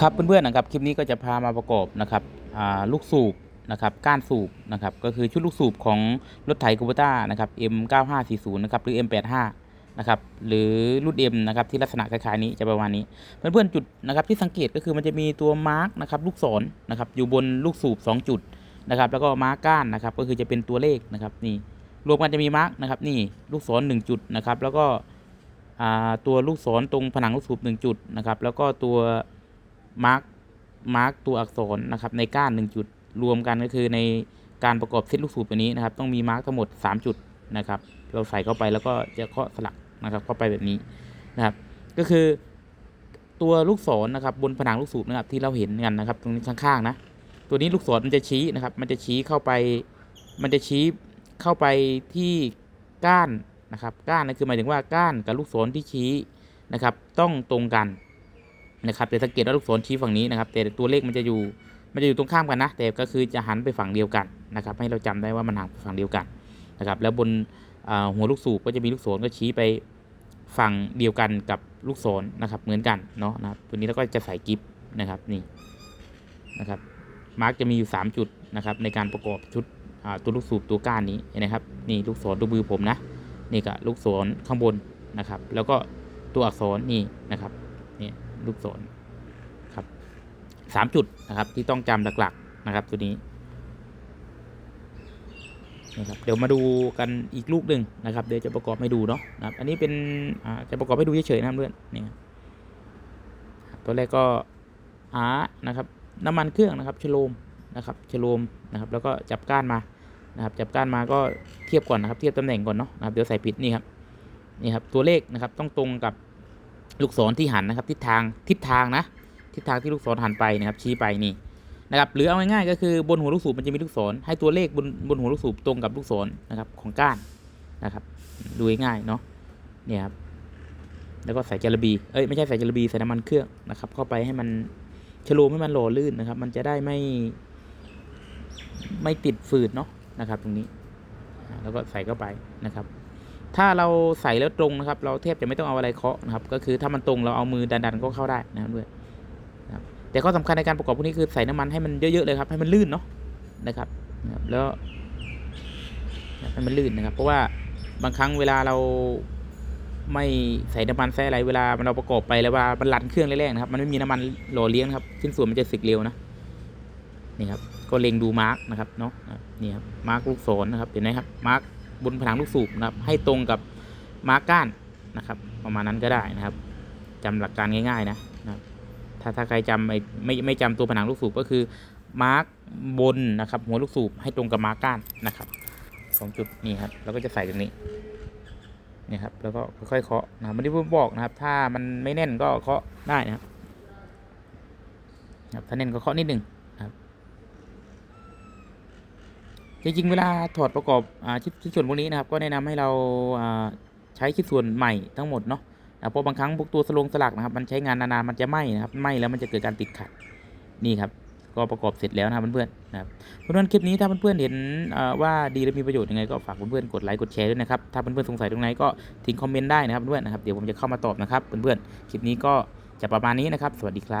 ครับเพื่อนๆนะครับคลิปนี้ก็จะพามาประกอบนะครับลูกสูบนะครับก้านสูบนะครับก็คือชุดลูกสูบของรถไถคูเบต้านะครับ M9540 นะครับหรือ M85 นะครับหรือรุ่น M นะครับที่ลักษณะคล้ายๆนี้จะประมาณนี้ เพื่อนๆจุดนะครับที่สังเกตก็คือมันจะมีตัวมาร์กนะครับลูกศรนะครับอยู่บนลูกสูบ 2 จุดนะครับแล้วก็มาร์กก้านนะครับก็คือจะเป็นตัวเลขนะครับนี่รวมกันจะมีมาร์กนะครับนี่ลูกศร1จุดนะครับแล้วก็ตัวลูกศรตรงผนังลูกสูบ1จุดนะครับแล้วก็ตัว มาร์กมาร์กตัวอักษรนะครับในก้าน 1 จุดรวมกันก็คือในการประกอบเซตลูกสูบตัวนี้นะครับ ต้องมีมาร์กทั้งหมด 3 จุดนะครับ เราใส่เข้าไปแล้วก็จะเคาะสลักนะครับ เข้าไปแบบนี้นะครับ ก็คือตัวลูกศรนะครับ บนผนังลูกสูบนะครับที่เราเห็นกันนะครับ ตรงนี้ข้างๆนะตัวนี้ลูกศรมันจะชี้นะครับ มันจะชี้เข้าไป มันจะชี้เข้าไปที่ก้านนะครับ ก้านนั่นคือหมายถึงว่าก้านกับลูกศรที่ชี้นะครับ ต้องตรงกัน นะครับแต่สังเกตว่าลูกศรชี้ฝั่งนี้นะครับ แต่ตัวเลขมันจะอยู่มันจะอยู่ตรงข้ามกันนะ แต่ก็คือจะหันไปฝั่งเดียวกันนะครับ ให้เราจำได้ว่ามันหันไปฝั่งเดียวกันนะครับ แล้วบนหัวลูกสูบก็จะมีลูกศรก็ชี้ไปฝั่งเดียวกันกับลูกศรนะครับ เหมือนกันเนาะนะครับ ตัวนี้เราก็จะใส่กิฟนะครับนี่นะครับมาร์กจะมีอยู่ 3 จุดนะครับ ในการประกอบชุดตัวลูกสูบตัวก้านนี้นะครับ นี่ลูกศรตัวมือผมนะนี่ก็ลูกศรข้างบนนะครับ แล้วก็ตัวอักษรนี่นะครับนี่ ลูกศรครับสามจุดนะครับที่ต้องจำหลักๆนะครับ ตัวนี้นะครับเดี๋ยวมาดูกันอีกลูกหนึ่งนะครับ เดี๋ยวจะประกอบให้ดูเนาะนะครับ อันนี้เป็นอ่าจะประกอบให้ดูเฉยๆนะเพื่อนนี่ตัวแรกก็หานะครับน้ำมันเครื่องนะครับชโลมนะครับชโลมนะครับ แล้วก็จับก้านมานะครับ จับก้านมาก็เทียบก่อนนะครับ เทียบตำแหน่งก่อนเนาะนะครับเดี๋ยวใส่ผิดนี่ครับนี่ครับตัวเลขนะครับต้องตรงกับ ลูกศรที่หันนะครับ ทิศทางทิศทางนะ ทิศทางที่ลูกศรหันไปนะครับชี้ไปนี่นะครับหรือเอาง่ายๆก็คือบนหัวลูกสูบมันจะมีลูกศร ให้ตัวเลขบนบนหัวลูกสูบตรงกับลูกศรนะครับของก้านนะครับ ดูง่ายเนาะเนี่ยครับแล้วก็ใส่จาระบีเอ้ยไม่ใช่ใส่จาระบีใส่น้ำมันเครื่องนะครับ เข้าไปให้มันชโลมให้มันหล่อลื่นนะครับ มันจะได้ไม่ไม่ติดฝืดเนาะนะครับ ตรงนี้ แล้วก็ใส่เข้าไปนะครับ ถ้าเราใส่แล้วตรงนะครับ เราแทบจะไม่ต้องเอาอะไรเคาะนะครับ ก็คือถ้ามันตรงเราเอามือดันๆก็เข้าได้นะครับด้วยนะครับแต่ข้อสำคัญในการประกอบพวกนี้คือใส่น้ำมันให้มันเยอะๆเลยครับ ให้มันลื่นเนาะนะครับแล้วให้มันลื่นนะครับ เพราะว่าบางครั้งเวลาเราไม่ใส่น้ำมันใส่อะไรเวลาเราประกอบไปแล้วว่ามันรันเครื่องแรกๆนะครับ มันไม่มีน้ำมันหล่อเลี้ยงครับชิ้นส่วนมันจะสึกเร็วนะนี่ครับก็เล็งดูมาร์กนะครับเนาะนี่ครับมาร์กลูกศรนะครับเห็นไหมครับมาร์ก บนผนังลูกสูบนะครับ ให้ตรงกับมาร์กก้านนะครับ ประมาณนั้นก็ได้นะครับจำหลักการง่าย ๆ นะนะครับถ้าถ้าใครจำไม่ไม่ไม่จำตัวผนังลูกสูบก็คือมาร์กบนนะครับ หัวลูกสูบให้ตรงกับมาร์กก้านนะครับสองจุดนี่ครับแล้วก็จะใส่ตรงนี้นี่ครับแล้วก็ค่อยๆเคาะนะครับไม่ได้ผมบอกนะครับ ถ้ามันไม่แน่นก็เคาะได้นะครับถ้าแน่นก็เคาะนิดหนึ่งนะครับ จริงๆเวลาถอดประกอบอชิ้นส่วนพวกนี้นะครับ ก็แนะนำให้เราใช้ชิ้นส่วนใหม่ทั้งหมดเนาะเพราะบางครั้งพวกตัวสลงสลักนะครับ มันใช้งานนานๆมันจะไหม้นะครับไหม้แล้วมันจะเกิดการติดขัดนี่ครับ ก็ประกอบเสร็จแล้วนะครับเพื่อนๆนะครับเพื่อนๆคลิปนี้ถ้าเพื่อนๆเห็นว่าดีและมีประโยชน์ยังไงก็ฝากเพื่อนๆกดไลค์กดแชร์ด้วยนะครับถ้าเพื่อนๆสงสัยตรงไหนก็ทิ้งคอมเมนต์ได้นะครับเพื่อนๆนะครับเดี๋ยวผมจะเข้ามาตอบนะครับเพื่อนๆคลิปนี้ก็จะประมาณนี้นะครับ สวัสดีครับ